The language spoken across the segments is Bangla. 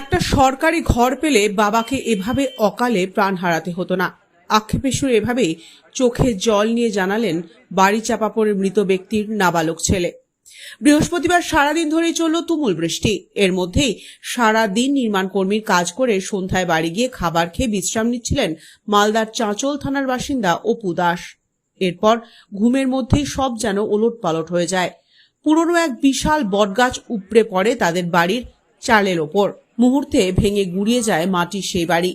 একটা সরকারি ঘর পেলে বাবাকে এভাবে অকালে প্রাণ হারাতে হতো না। আক্ষেপের সুরে এভাবেই চোখে জল নিয়ে জানালেন বাড়ি চাপা পড়ে মৃত ব্যক্তির নাবালক ছেলে। বৃহস্পতিবার সারাদিন ধরেই চলল তুমুল বৃষ্টি। এর মধ্যেই সারাদিন নির্মাণ কর্মীর কাজ করে সন্ধ্যায় বাড়ি গিয়ে খাবার খেয়ে বিশ্রাম নিচ্ছিলেন মালদার চাঁচল থানার বাসিন্দা অপু দাস। এরপর ঘুমের মধ্যেই সব যেন ওলট পালট হয়ে যায়। পুরনো এক বিশাল বটগাছ উপড়ে পড়ে তাদের বাড়ির চালের ওপর। মুহূর্তে ভেঙে গুড়িয়ে যায় মাটির সেই বাড়ি।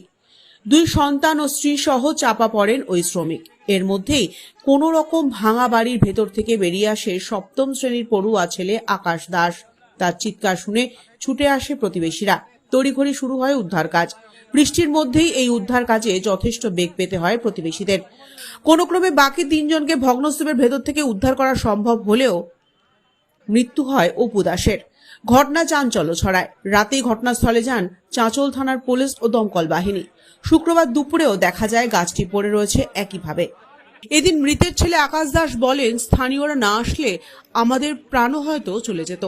দুই সন্তান ও স্ত্রী সহ চাপা পড়েন ওই শ্রমিক। এর মধ্যেই কোনো রকম ভাঙা বাড়ির ভেতর থেকে বেরিয়ে আসে সপ্তম শ্রেণির পড়ুয়া ছেলে আকাশ দাস। তার চিৎকার শুনে ছুটে আসে প্রতিবেশীরা। তড়িঘড়ি শুরু হয় উদ্ধার কাজ। বৃষ্টির মধ্যেই এই উদ্ধার কাজে যথেষ্ট বেগ পেতে হয় প্রতিবেশীদের। কোনো ক্রমে বাকি তিনজনকে ভগ্নস্তূপের ভেতর থেকে উদ্ধার করা সম্ভব হলেও মৃত্যু হয় অপু দাসের। ঘটনা চাঞ্চল্য ছড়ায়। রাতেই ঘটনাস্থলে যান চাঁচল থানার পুলিশ ও দমকল বাহিনী। শুক্রবার দুপুরেও দেখা যায় গাছটি পড়ে রয়েছে একইভাবে। এদিন মৃতের ছেলে আকাশ দাস বলেন, স্থানীয়রা না আসলে আমাদের প্রাণও হয়তো চলে যেত।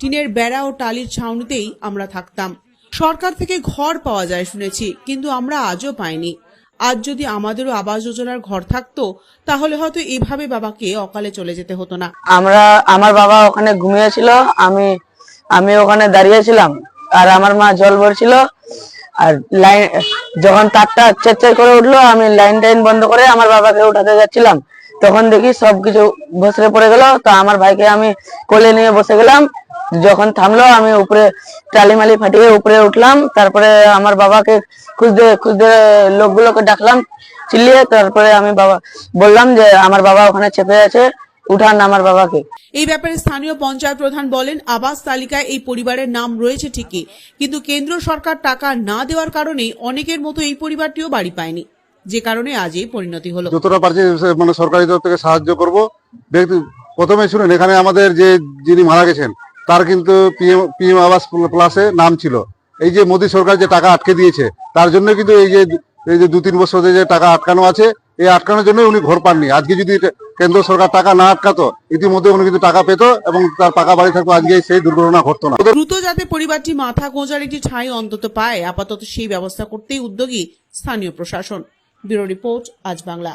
টিনের বেড়া ও টালির ছাউনিতেই আমরা থাকতাম। সরকার থেকে ঘর পাওয়া যায় শুনেছি, কিন্তু আমরা আজও পাইনি। আজ যদি আমাদেরও আবাস যোজনার ঘর থাকতো, তাহলে হয়তো এভাবে বাবাকে অকালে চলে যেতে হতো না। আমরা, আমার বাবা ওখানে ঘুমিয়েছিল, আমি আমি ওখানে দাঁড়িয়েছিলাম আর আমার মা জল ভরছিল, আর লাইন, যখন তারটা চেচ্চাই করে উঠল, আমি লাইন টাইন বন্ধ করে আমার বাবাকে উঠাতে যাচ্ছিলাম। তখন দেখি সবকিছু ভসরে পড়ে গেল, তো আমার ভাইকে আমি কোলে নিয়ে বসে গেলাম যখন থামলো আমি উপরে টালি মালি ফাটিয়ে উপরে উঠলাম। তারপরে আমার বাবাকে খুঁজতে খুঁজতে লোকগুলোকে ডাকলাম চিল্লিয়ে। তারপরে আমি বাবা বললাম যে আমার বাবা ওখানে চেপে আছে উঠান আমার বাবাকে। এই ব্যাপারে স্থানীয় পঞ্চায়েত প্রধান বলেন আবাস তালিকায় এই পরিবারের নাম রয়েছে ঠিকই। কিন্তু কেন্দ্র সরকার টাকা না দেওয়ার কারণেই অনেকের মতো এই পরিবারটিও বাড়ি পায়নি। যে কারণে আজ এই পরিণতি হলো। যতটা পারছি মানে সরকারি তরফ থেকে সাহায্য করব। ব্যক্তি প্রথমে শুনুন এখানে আমাদের যে যিনি মারা গেছেন তার কিন্তু পিএম আবাস প্লাসে নাম ছিল। এই যে মোদী সরকার যে টাকা আটকে দিয়েছে, তার জন্য কিন্তু এই যে এই যে দু তিন বছর যে টাকা আটকানো আছে, এই আটকানোর জন্য উনি ঘর পাননি। আজকে যদি কেন্দ্র সরকার টাকা না আটকাতো, ইতিমধ্যে উনি কিন্তু টাকা পেত এবং তার পাকা বাড়ি থাকতো, আজকে সেই দুর্ঘটনা ঘটতো না। দ্রুত যাতে পরিবারটি মাথা গোঁজার একটি ঠাঁই অন্তত পায়, আপাতত সেই ব্যবস্থা করতেই উদ্যোগী স্থানীয় প্রশাসন। ব্যুরো রিপোর্ট, আজ বাংলা।